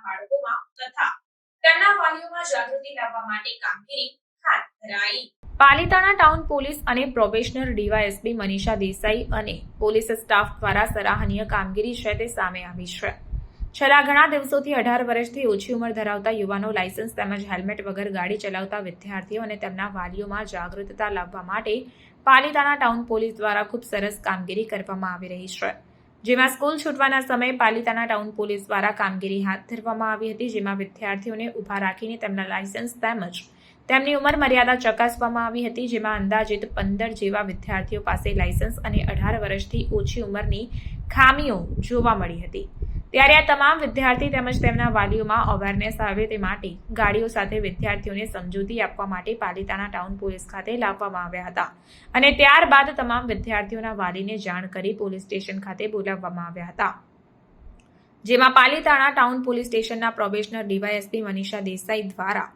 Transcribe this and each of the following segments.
બાળકોમાં તથા તેમના વાલીઓમાં જાગૃતિ લાવવા માટે કામગીરી હાથ ધરાઈ. પાલિતાણા ટાઉન પોલીસ અને પ્રોબેશનર ડીવાયએસપી મનીષા દેસાઈ અને પોલીસ સ્ટાફ દ્વારા સરાહનીય કામગીરી છે તે સામે આવી છે. છેલ્લા ઘણા દિવસોથી અઢાર વર્ષથી ઓછી ઉંમર ધરાવતા યુવાનો લાયસન્સ તેમજ હેલ્મેટ વગર ગાડી ચલાવતા વિદ્યાર્થીઓ અને તેમના વાલીઓમાં જાગૃતતા લાવવા માટે પાલિતાણા ટાઉન પોલીસ દ્વારા ખૂબ સરસ કામગીરી કરવામાં આવી રહી છે. જેમાં સ્કૂલ છૂટવાના સમયે પાલિતાણા ટાઉન પોલીસ દ્વારા કામગીરી હાથ ધરવામાં આવી હતી, જેમાં વિદ્યાર્થીઓને ઊભા રાખીને તેમના લાયસન્સ તેમજ તેમની ઉંમર મર્યાદા ચકાસવામાં આવી હતી, જેમાં અંદાજિત પંદર જેવા વિદ્યાર્થીઓ પાસે લાયસન્સ અને અઢાર વર્ષથી ઓછી ઉંમરની ખામીઓ જોવા મળી હતી. ત્યારે આ તમામ વિદ્યાર્થી તેમજ તેમના વાલીઓમાં અવેરનેસ આવે તે માટે ગાડીઓ સાથે વિદ્યાર્થીઓને સમજૂતી આપવા માટે પાલિતાણા ટાઉન પોલીસ ખાતે લાવવામાં આવ્યા હતા. અને ત્યારબાદ તમામ વિદ્યાર્થીઓના વાલીને જાણ કરી પોલીસ સ્ટેશન ખાતે બોલાવવામાં આવ્યા હતા. જેમાં પાલિતાણા ટાઉન પોલીસ સ્ટેશનના પ્રોબેશનર ડીવાયએસપી મનીષા દેસાઈ દ્વારા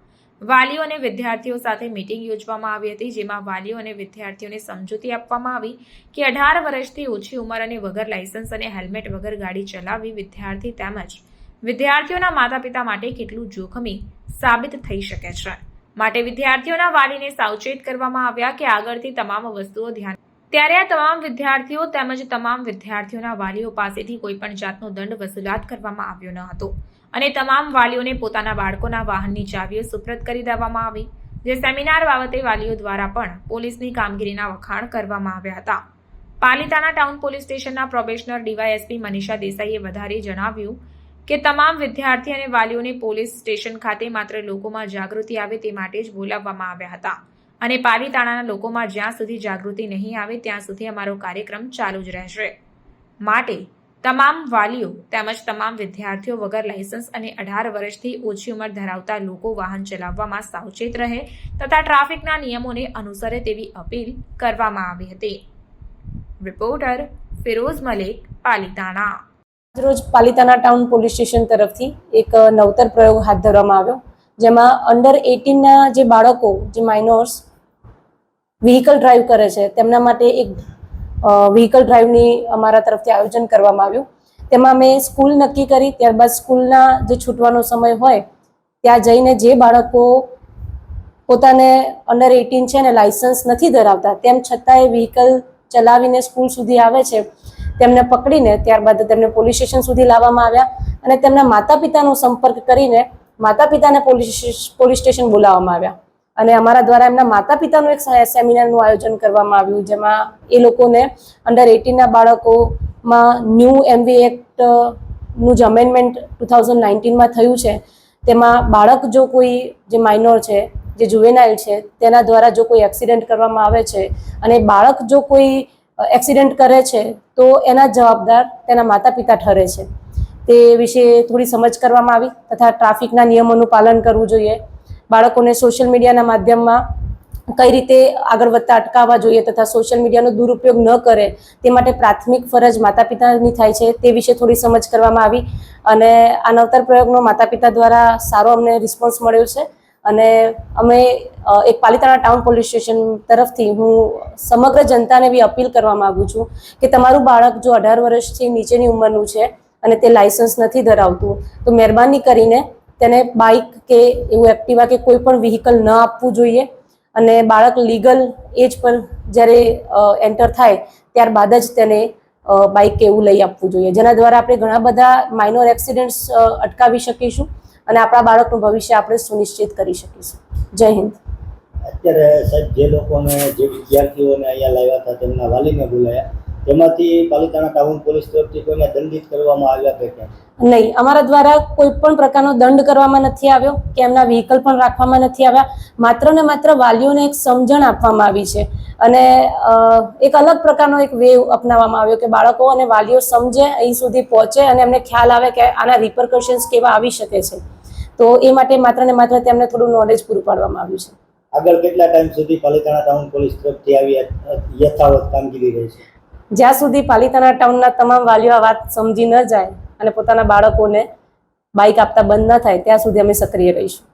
વાલીઓ અને વિદ્યાર્થીઓ સાથે મીટિંગ યોજવામાં આવી હતી, જેમાં વાલીઓ અને વિદ્યાર્થીઓને સમજૂતી આપવામાં આવી કે અઢાર વર્ષથી ઓછી ઉંમર અને વગર લાયસન્સ અને હેલ્મેટ વગર ગાડી ચલાવવી વિદ્યાર્થી તેમજ વિદ્યાર્થીઓના માતા પિતા માટે કેટલું જોખમી સાબિત થઈ શકે છે. માટે વિદ્યાર્થીઓના વાલીને સાવચેત કરવામાં આવ્યા કે આગળથી તમામ વસ્તુઓ ધ્યાન ત્યારે આ તમામ વિદ્યાર્થીઓ તેમજ તમામ વિદ્યાર્થીઓના વાલીઓ પાસેથી કોઈપણ જાતનો દંડ વસૂલાત કરવામાં આવ્યો ન હતો. અને તમામ વાલીઓને પોતાના બાળકોના વાહનની ચાવીઓ સુપ્રત કરી દેવામાં આવી, જે સેમિનાર બાબતે વાલીઓ દ્વારા પણ પોલીસની કામગીરીના વખાણ કરવામાં આવ્યા હતા. પાલિતાના ટાઉન પોલીસ સ્ટેશનના પ્રોબેશનર ડીવાયએસપી મનીષા દેસાઈએ વધારે જણાવ્યું કે તમામ વિદ્યાર્થી અને વાલીઓને પોલીસ સ્ટેશન ખાતે માત્ર લોકોમાં જાગૃતિ આવે તે માટે જ બોલાવવામાં આવ્યા હતા. અને પાલિતાણાના લોકોમાં જ્યાં સુધી જાગૃતિ નહીં આવે, ત્યાં સુધી અમારો કાર્યક્રમ ચાલુ જ રહેશે. માટે તમામ વાલીઓ તેમજ તમામ વિદ્યાર્થીઓ વગર લાયસન્સ અને અઢાર વર્ષથી ઓછી ઉંમર ધરાવતા લોકો વાહન ચલાવવામાં સાવચેત રહે તથા ટ્રાફિકના નિયમોને અનુસરે તેવી અપીલ કરવામાં આવી હતી. રિપોર્ટર ફિરોઝ મલેક, પાલિતાણા. રોજ પાલિતાના ટાઉન પોલીસ સ્ટેશન તરફથી એક નવતર પ્રયોગ હાથ ધરવામાં આવ્યો, જેમાં અંડર એટીનના જે બાળકો, જે માઇનોર્સ વ્હીકલ ડ્રાઈવ કરે છે. તેમના માટે એક વ્હીકલ ડ્રાઈવની અમારા તરફથી આયોજન કરવામાં આવ્યું. તેમાં મેં સ્કૂલ નક્કી કરી, ત્યારબાદ સ્કૂલના જે છૂટવાનો સમય હોય, ત્યાં જઈને જે બાળકો પોતાને અંડર એટીન છે અને લાયસન્સ નથી ધરાવતા, તેમ છતાં એ વ્હીકલ ચલાવીને સ્કૂલ સુધી આવે છે, તેમને પકડીને ત્યારબાદ તેમને પોલીસ સ્ટેશન સુધી લાવવામાં આવ્યા અને તેમના માતા પિતાનો સંપર્ક કરીને માતા પિતાને પોલીસ પોલીસ સ્ટેશન બોલાવવામાં આવ્યા. અને અમારા દ્વારા એમના માતા પિતાનું એક સેમિનારનું આયોજન કરવામાં આવ્યું, જેમાં એ લોકોને અંડર એટીનના બાળકોમાં ન્યૂ એમવી એક્ટનું જે અમેન્ડમેન્ટ ટુ થાઉઝન્ડ નાઇન્ટીનમાં થયું છે. તેમાં બાળક જો કોઈ જે માઇનોર છે, જે જુવેનાઇલ છે, તેના દ્વારા જો કોઈ એક્સિડન્ટ કરવામાં આવે છે અને બાળક જો કોઈ એક્સિડન્ટ કરે છે, તો એના જવાબદાર તેના માતા પિતા ઠરે છે. તે વિશે થોડી સમજ કરવામાં આવી તથા ટ્રાફિકના નિયમોનું પાલન કરવું જોઈએ. બાળકોને સોશિયલ મીડિયાના માધ્યમમાં કઈ રીતે આગળ વધતા અટકાવવા જોઈએ તથા સોશિયલ મીડિયાનો દુરુપયોગ ન કરે તે માટે પ્રાથમિક ફરજ માતા પિતાની થાય છે તે વિશે થોડી સમજ કરવામાં આવી અને આ નવતર પ્રયોગનો માતા પિતા દ્વારા સારો અમને રિસ્પોન્સ મળ્યો છે. અને અમે એક પાલિતાણા ટાઉન પોલીસ સ્ટેશન તરફથી હું સમગ્ર જનતાને બી અપીલ કરવા માગું છું કે તમારું બાળક જો અઢાર વર્ષથી નીચેની ઉંમરનું છે અને તે લાયસન્સ નથી ધરાવતું, તો મહેરબાની કરીને તેને બાઇક કે એવું એક્ટિવા કે કોઈ પણ વ્હીકલ ન આપવું જોઈએ. અને બાળક લીગલ એજ પર જ્યારે એન્ટર થાય, ત્યારબાદ જ તેને બાઇક કે એવું લઈ આપવું જોઈએ. જેના દ્વારા આપણે ઘણા બધા માઇનોર એક્સિડન્ટ્સ અટકાવી શકીશું અને આપણા બાળકનું ભવિષ્ય આપણે સુનિશ્ચિત કરી શકીશું. જય હિન્દ. અત્યારે સાહેબ જે લોકોને, જે વિદ્યાર્થીઓને અહીંયા લાવ્યા હતા, તેમના વાલીને બોલાયા. તેમાંથી પાલિતાણા ટાઉન પોલીસ તરફથી કોઈને દંડિત કરવામાં આવ્યા કે કેમ? નહીં અમારા દ્વારા કોઈ પણ પ્રકારનો દંડ કરવામાં નથી આવ્યો કે એમના વ્હીકલ પણ રાખવામાં નથી આવ્યા. માત્ર ને માત્ર વાલીઓને એક સમજણ આપવામાં આવી છે. અને એક અલગ પ્રકારનો એક વેવ અપનાવવામાં આવ્યો કે બાળકો અને વાલીઓ સમજે અહીં સુધી પહોંચે અને એમને ખ્યાલ આવે કે આના રિપરકશન્સ કેવા આવી શકે છે. તો એ માટે માત્ર ને માત્ર તેમને થોડું નોલેજ પૂરું પાડવામાં આવ્યું છે. આગળ કેટલા ટાઈમ સુધી પાલિતાણા ટાઉન પોલીસ તરફથી આવી યથાવત કામગીરી રહેશે? જ્યાં સુધી પાલિતાણા ટાઉનના તમામ વાલીઓ આ વાત સમજી ન જાય અને પોતાના બાળકોને બાઇક આપતા બંધ ન થાય ત્યાં સુધી અમે સક્રિય રહીશું.